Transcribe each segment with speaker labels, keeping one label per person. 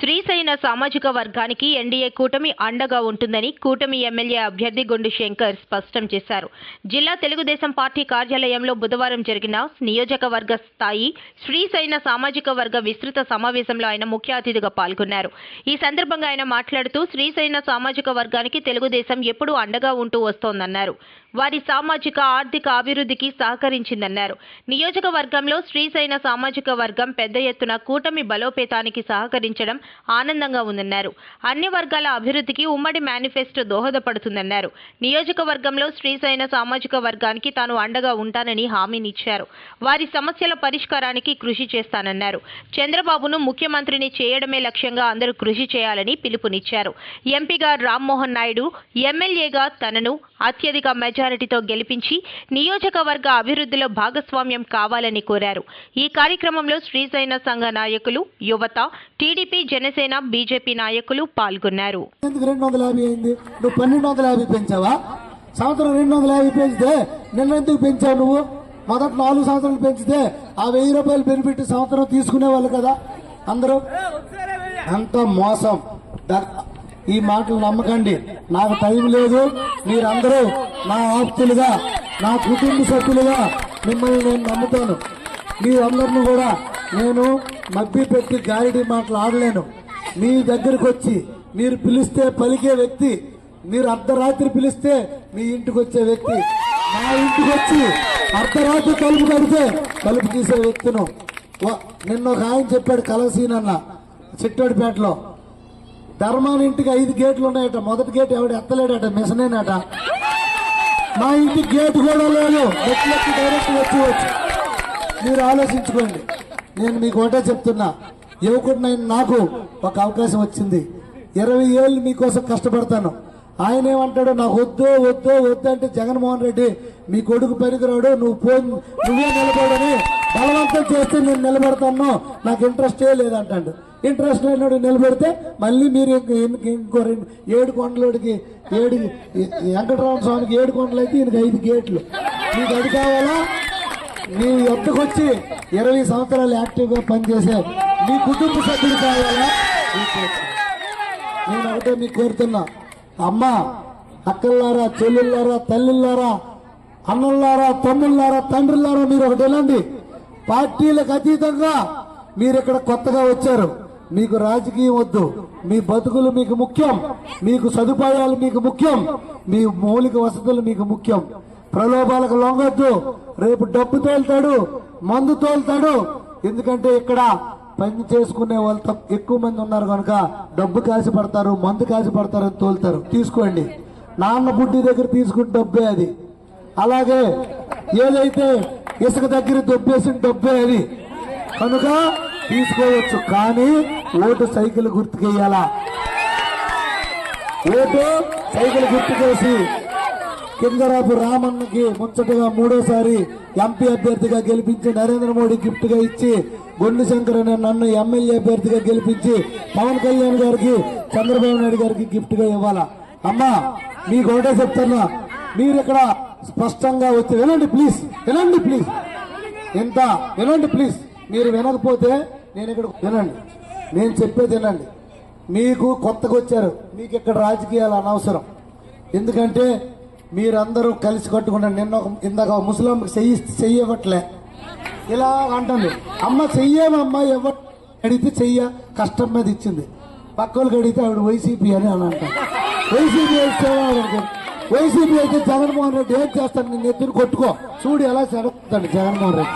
Speaker 1: శ్రీశైన సామాజిక వర్గానికి ఎన్డీఏ కూటమి అండగా ఉంటుందని కూటమి ఎమ్మెల్యే అభ్యర్థి గుండు శంకర్ స్పష్టం చేశారు. జిల్లా తెలుగుదేశం పార్టీ కార్యాలయంలో బుధవారం జరిగిన నియోజకవర్గ స్థాయి శ్రీశైన సామాజిక వర్గ విస్తృత సమావేశంలో ఆయన ముఖ్య అతిథిగా పాల్గొన్నారు. ఈ సందర్భంగా ఆయన మాట్లాడుతూ శ్రీశైన సామాజిక వర్గానికి తెలుగుదేశం ఎప్పుడూ అండగా ఉంటూ వస్తోందన్నారు. వారి సామాజిక ఆర్థిక అభివృద్ధికి సహకరించిందన్నారు. నియోజకవర్గంలో శ్రీశైన సామాజిక వర్గం పెద్ద ఎత్తున కూటమి బలోపేతానికి సహకరించడం ఆనందంగా ఉందన్నారు. అన్ని వర్గాల అభివృద్ధికి ఉమ్మడి మేనిఫెస్టో దోహదపడుతుందన్నారు. నియోజకవర్గంలో శ్రీశైన సామాజిక వర్గానికి తాను అండగా ఉంటానని హామీనిచ్చారు. వారి సమస్యల పరిష్కారానికి కృషి చేస్తానన్నారు. చంద్రబాబును ముఖ్యమంత్రిని చేయడమే లక్ష్యంగా అందరూ కృషి చేయాలని పిలుపునిచ్చారు. ఎంపీగా రామ్మోహన్ నాయుడు ఎమ్మెల్యేగా తనను అత్యధిక మెజారిటీతో గెలిపించి నియోజకవర్గ అభివృద్ధిలో భాగస్వామ్యం కావాలని కోరారు. ఈ కార్యక్రమంలో శ్రీశైన సంఘ నాయకులు యువత టీడీపీ జనసేన బీజేపీ నాయకులు పాల్గొన్నారు.
Speaker 2: రెండు వందల పన్నెండు వందల పెంచావా? సంవత్సరం రెండు వందల యాభై పెంచితే నిన్నెందుకు పెంచావు నువ్వు? మొదటి నాలుగు సంవత్సరాలు పెంచితే ఆ వెయ్యి రూపాయలు బెనిఫిట్ సంవత్సరం తీసుకునేవాళ్ళు కదా అందరూ. అంత మోసం. ఈ మాటలు నమ్మకండి. నాకు టైం లేదు. మీరందరూ నా ఆప్తులుగా నా కుటుంబ సభ్యులుగా మిమ్మల్ని నేను నమ్ముతాను. మీరందరిని కూడా నేను మబ్బి పెట్టి గాలిడి మాటలు ఆడలేను. మీ దగ్గరకు వచ్చి మీరు పిలిస్తే పలికే వ్యక్తి మీరు అర్ధరాత్రి పిలిస్తే మీ ఇంటికి వచ్చే వ్యక్తి. నా ఇంటికి వచ్చి అర్ధరాత్రి తలుపు కడితే తలుపు తీసే వ్యక్తిను. నిన్న ఒక ఆయన చెప్పాడు కలసీనన్న చిట్టోడిపేటలో ధర్మాన్ ఇంటికి ఐదు గేట్లు ఉన్నాయట. మొదటి గేట్ ఎవడు ఎత్తలేడట? మిషనేనట. మా ఇంటి గేట్ కూడా లేదు. ఎట్లెక్కి డైరెక్ట్ వచ్చి మీరు ఆలోచించుకోండి. నేను మీకు ఒకటే చెప్తున్నా. యువకుడినైన నాకు ఒక అవకాశం వచ్చింది. ఇరవై ఏళ్ళు మీకోసం కష్టపడతాను. ఆయన ఏమంటాడు? నాకు వద్దు వద్దు వద్దు అంటే జగన్మోహన్ రెడ్డి మీ కొడుకు పనికిరాడు. నువ్వు పో నువ్వే నిలబడని బలవంతం చేస్తే నేను నిలబెడతాను నాకు ఇంట్రెస్టే లేదంటాడు. ఇంట్రెస్ట్ లేనివాడు నిలబెడితే మళ్ళీ మీరు ఇంకో రెండు ఏడు కొండలోడికి ఏడు వెంకటరామ స్వామికి ఏడు కొండలు అయితే ఈయనకి ఐదు గేట్లు. మీకు అది కావాలా? మీ ఎత్తుకొచ్చి ఇరవై సంవత్సరాలు యాక్టివ్గా పనిచేసే మీ కుటుంబ సభ్యులు కావాలా? నేను ఒకటే మీకు కోరుతున్నా. అమ్మ అక్కల్లారా చెల్లెళ్ళారా తల్లిళ్ళారా అన్నల్లారా తమ్ముళ్ళారా తండ్రిలారా మీరు ఒకటి వెళ్ళండి పార్టీలకు అతీతంగా మీరు ఇక్కడ కొత్తగా వచ్చారు. మీకు రాజకీయం వద్దు. మీ బతుకులు మీకు ముఖ్యం. మీకు సదుపాయాలు మీకు ముఖ్యం. మీ మౌలిక వసతులు మీకు ముఖ్యం. ప్రలోభాలకు లొంగొద్దు. రేపు డబ్బు తోలుతాడు మందు తోలుతాడు. ఎందుకంటే ఇక్కడ పని చేసుకునే వాళ్ళు ఎక్కువ మంది ఉన్నారు కనుక డబ్బు కాసి పడతారు మందు కాసి పడతారు అని తోలుతారు. తీసుకోండి. నాన్న బుడ్డి దగ్గర తీసుకున్న డబ్బే అది. అలాగే ఏదైతే ఇసుక దగ్గర దొబ్బేసిన డబ్బే అది. కనుక తీసుకోవచ్చు కానీ ఓటు సైకిల్ గుర్తుకేయాలా. ఓటు సైకిల్ గుర్తుకేసి కిందరాపు రామన్నకి ముచ్చటగా మూడోసారి ఎంపీ అభ్యర్థిగా గెలిపించి నరేంద్ర మోడీ గిఫ్ట్గా ఇచ్చి గొండు శంకర్ అనే నన్ను ఎమ్మెల్యే అభ్యర్థిగా గెలిపించి పవన్ కళ్యాణ్ గారికి చంద్రబాబు నాయుడు గారికి గిఫ్ట్గా ఇవ్వాలా. అమ్మా మీకు ఒకటే చెప్తున్నా మీరు ఇక్కడ స్పష్టంగా వచ్చి వినండి ప్లీజ్ వినండి ప్లీజ్ ఇంత వినండి ప్లీజ్ మీరు వినకపోతే నేను ఇక్కడ వినండి నేను చెప్పేది వినండి. మీకు కొత్తగా వచ్చారు మీకు ఇక్కడ రాజకీయాలు అనవసరం. ఎందుకంటే మీరందరూ కలిసి కట్టుకున్నారు నిన్న ఒక ఇందాక ఒక చెయ్యి చెయ్యవట్లే ఇలా అంటుంది. అమ్మ చెయ్యేమమ్మ ఎవరు అడిగితే చెయ్య కష్టం మీద ఇచ్చింది. పక్కలకు అడిగితే ఆవిడ వైసీపీ అని అని అంటారు. వైసీపీ అయితే వైసీపీ అయితే జగన్మోహన్ రెడ్డి ఏం చేస్తాను నేను ఎత్తుని కొట్టుకో. చూడు ఎలా చెడతాడు జగన్మోహన్ రెడ్డి.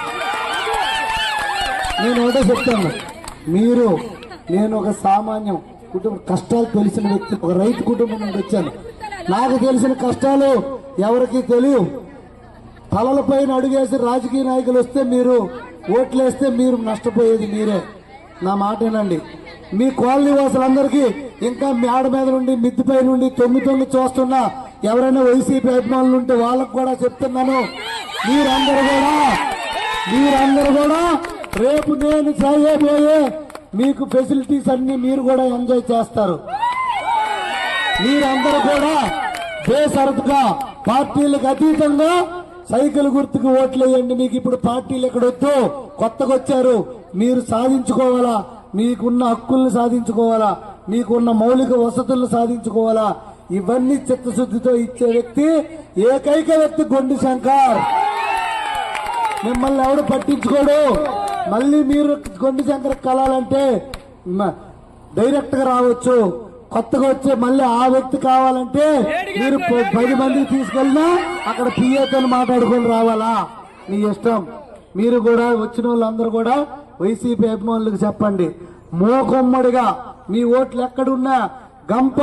Speaker 2: నేను ఒకటే చెప్తాను. మీరు నేను ఒక సామాన్యం కుటుంబ కష్టాలు తెలిసిన వ్యక్తి ఒక రైతు కుటుంబం నుండి వచ్చాను. నాకు తెలిసిన కష్టాలు ఎవరికి తెలియవు. తలలపైన అడుగేసి రాజకీయ నాయకులు వస్తే మీరు ఓట్లేస్తే మీరు నష్టపోయేది మీరే. నా మాట వినండి. మీ కాలనీ వాసులందరికీ ఇంకా మేడ మీద నుండి మిద్దిపై నుండి తొమ్మిది తొమ్మిది చూస్తున్నా ఎవరైనా వైసీపీ అభిమానులు ఉంటే వాళ్ళకు కూడా చెప్తున్నాను. మీరందరూ కూడా మీరందరూ కూడా రేపు నేను చేయబోయే మీకు ఫెసిలిటీస్ అన్ని మీరు కూడా ఎంజాయ్ చేస్తారు. మీరందరూ కూడా బేసరతుగా పార్టీలకు అతీతంగా సైకిల్ గుర్తుకు ఓట్లు వేయండి. మీకు ఇప్పుడు పార్టీలు ఎక్కడ వద్దు కొత్తగా వచ్చారు. మీరు సాధించుకోవాలా? మీకున్న హక్కుల్ని సాధించుకోవాలా? మీకున్న మౌలిక వసతులను సాధించుకోవాలా? ఇవన్నీ చిత్తశుద్ధితో ఇచ్చే వ్యక్తి ఏకైక వ్యక్తి గొండి శంకర్. మిమ్మల్ని ఎవడు పట్టించుకోడు? మళ్ళీ మీరు గొండి శంకర్ కలాలంటే డైరెక్ట్గా రావచ్చు. కొత్తగా వచ్చే మళ్ళీ ఆ వ్యక్తి కావాలంటే మీరు పది మందికి తీసుకెళ్ళినా అక్కడ పిఏతో మాట్లాడుకొని రావాలా? మీ ఇష్టం. మీరు కూడా వచ్చిన వాళ్ళందరూ కూడా వైసీపీ అభిమానులకు చెప్పండి. మోకొమ్మడిగా మీ ఓట్లు ఎక్కడున్నా గంప